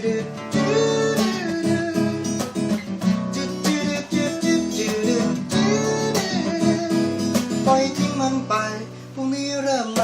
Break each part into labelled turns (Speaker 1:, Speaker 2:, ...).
Speaker 1: ปอทิ้งมันไปพรุ่งนี้เริ่ม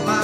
Speaker 1: dói.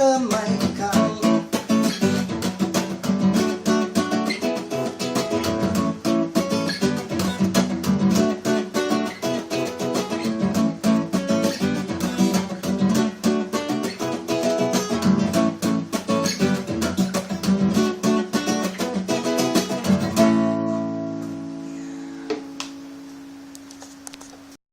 Speaker 1: ริ่มใหม่